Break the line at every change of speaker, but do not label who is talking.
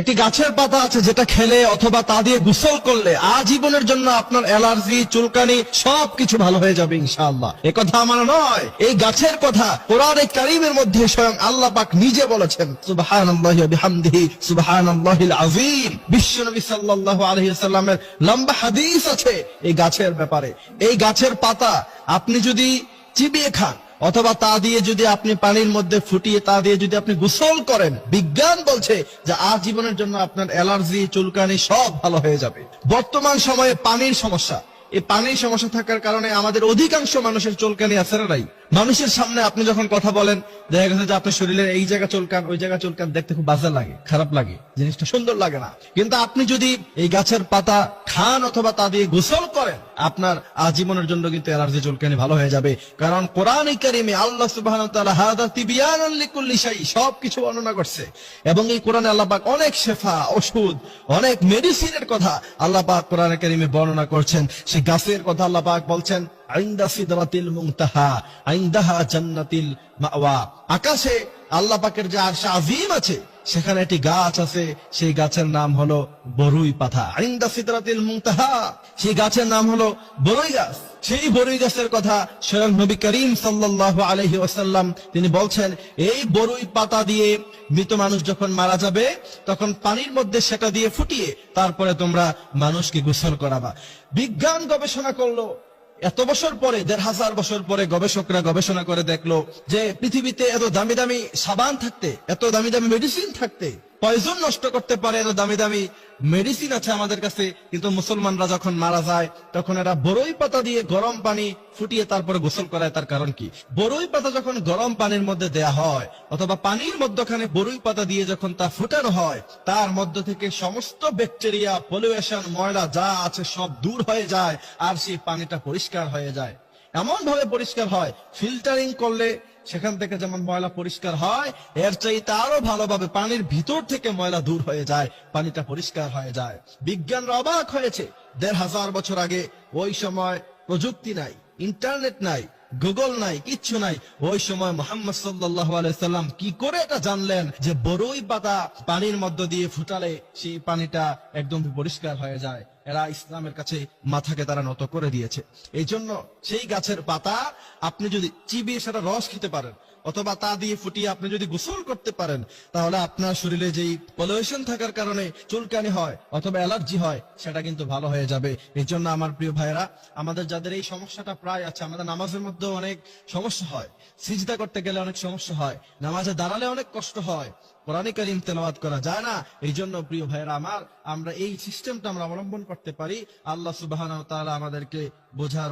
একটি গাছের পাতা আছে যেটা খেলে অথবা তা দিয়ে গোসল করলে আজীবনের জন্য আপনার অ্যালার্জি, চুলকানি সব কিছু ভালো হয়ে যাবে ইনশাআল্লাহ। এ কথা আমার নয়, এই গাছের কথা কোরআন কারিমের মধ্যে স্বয়ং আল্লাহ পাক নিজে বলেছেন, সুবহানাল্লাহি ওয়া বিহামদিহি, সুবহানাল্লাহিল আযীম। বিশ্বনবী সাল্লাল্লাহু আলাইহি সাল্লামের লম্বা হাদিস আছে এই গাছের ব্যাপারে। এই গাছের পাতা আপনি যদি চিবিয়ে খান অথবা তা দিয়ে যদি আপনি পানির মধ্যে ফুটিয়ে, তা দিয়ে যদি আপনি গোসল করেন, বিজ্ঞান বলছে যে আজীবনের জন্য আপনার অ্যালার্জি, চুলকানি সব ভালো হয়ে যাবে। বর্তমান সময়ে পানির সমস্যা। এই পানির সমস্যা থাকার কারণে আমাদের অধিকাংশ মানুষের চুলকানি আছে নাই? মানুষের সামনে আপনি যখন কথা বলেন, দেখা গেছে যে আপনার শরীরের এই জায়গা চুলকান, ওই জায়গা চুলকান, দেখতে খুব বাজে লাগে, খারাপ লাগে, জিনিসটা সুন্দর লাগে না। কিন্তু আপনি যদি এই গাছের পাতা খান অথবা তা দিয়ে গোসল করেন, আপনার আজীবনের জন্য কিন্তু অ্যালার্জি চুলকানি ভালো হয়ে যাবে। কারণ কোরআন কারিমে আল্লাহ শাই সবকিছু বর্ণনা করছে। এবং এই কোরআনে আল্লাপাক অনেক শেফা, ওষুধ, অনেক মেডিসিনের কথা আল্লাপাক কোরআন কারিমে বর্ণনা করছেন। সেই গাছের কথা আল্লাপাক বলছেন আইন্দা সিদরাতিল মুনতাহা আইন্দাহা আকাশে আল্লাহ পাকের যে আরশ আজিম আছে, সেখানে একটি গাছ আছে, সেই গাছের নাম হলো বরুই পাতা। আইন্দা সিদরাতিল মুনতাহা সেই গাছের নাম হলো বরুই গাছ। সেই বরুই গাছের কথা স্বয়ং নবী করিম আলাইহি ওয়াসাল্লাম তিনি বলছেন, এই বরুই পাতা দিয়ে মৃত মানুষ যখন মারা যাবে, তখন পানির মধ্যে সেটা দিয়ে ফুটিয়ে তারপরে তোমরা মানুষকে গোসল করাবা। বিজ্ঞান গবেষণা করল এত বছর পরে, দেড় হাজার বছর পরে গবেষকরা গবেষণা করে দেখল যে পৃথিবীতে এত দামি দামি সাবান থাকতে, এত দামি দামি মেডিসিন থাকতে পয়জন নষ্ট করতে পারে এত দামি দামি মেডিসিন আছে আমাদের কাছে, কিন্তু মুসলমানরা যখন মারা যায়, তখন এরা বড়ই পাতা দিয়ে গরম পানি ফুটিয়ে তারপরে গোসল করায়, তার কারণ কি? বড়ই পাতা যখন গরম পানির মধ্যে দেয়া হয়, অথবা পানির মধ্যখানে বড়ই পাতা দিয়ে যখন তা ফুটানো হয়, তার মধ্য থেকে সমস্ত ব্যাকটেরিয়া পলিউশন ময়লা যা আছে সব দূর হয়ে যায়, আর সেই পানিটা পরিষ্কার হয়ে যায়। এমন ভাবে পরিষ্কার হয় ফিল্টারিং করলে সেখান থেকে যেমন ময়লা পরিষ্কার হয়, এর চাইতে আরও ভালোভাবে পানির ভিতর থেকে ময়লা দূর হয়ে যায়, পানিটা পরিষ্কার হয়ে যায়। বিজ্ঞানরা অবাক হয়েছে, দেড় হাজার বছর আগে ওই সময় প্রযুক্তি নাই, ইন্টারনেট নাই, গুগল নাই, কিচ্ছু নাই। ওই সময় মোহাম্মদ সাল্লাম কি করে এটা জানলেন যে বড়ই পাতা পানির মধ্য দিয়ে ফুটালে সেই পানিটা একদম পরিষ্কার হয়ে যায়। এরা ইসলামের কাছে মাথাকে তারা নত করে দিয়েছে। এই জন্য সেই গাছের পাতা আপনি যদি চিবিয়ে সেটা রস খেতে পারেন, অথবা তা দিয়ে ফুটিয়ে আপনি যদি গোসল করতে পারেন, তাহলে আপনার শরীরে যেই পলিউশন থাকার কারণে চুলকানি হয় অথবা অ্যালার্জি হয়, সেটা কিন্তু ভালো হয়ে যাবে। এই জন্য আমার প্রিয় ভাইরা আমাদের যাদের এই সমস্যাটা প্রায় আছে, আমাদের নামাজের মধ্যে অনেক সমস্যা হয়। সিজদা করতে গেলে অনেক সমস্যা হয়, নামাজে দাঁড়ালে অনেক কষ্ট হয় কোরআনে কারিম তেলাওয়াত করা যায় না। এই জন্য প্রিয় ভাইয়েরা আমার, আমরা এই সিস্টেমটা আমরা অবলম্বন করতে পারি। আল্লাহ সুবাহ আমাদেরকে বোঝার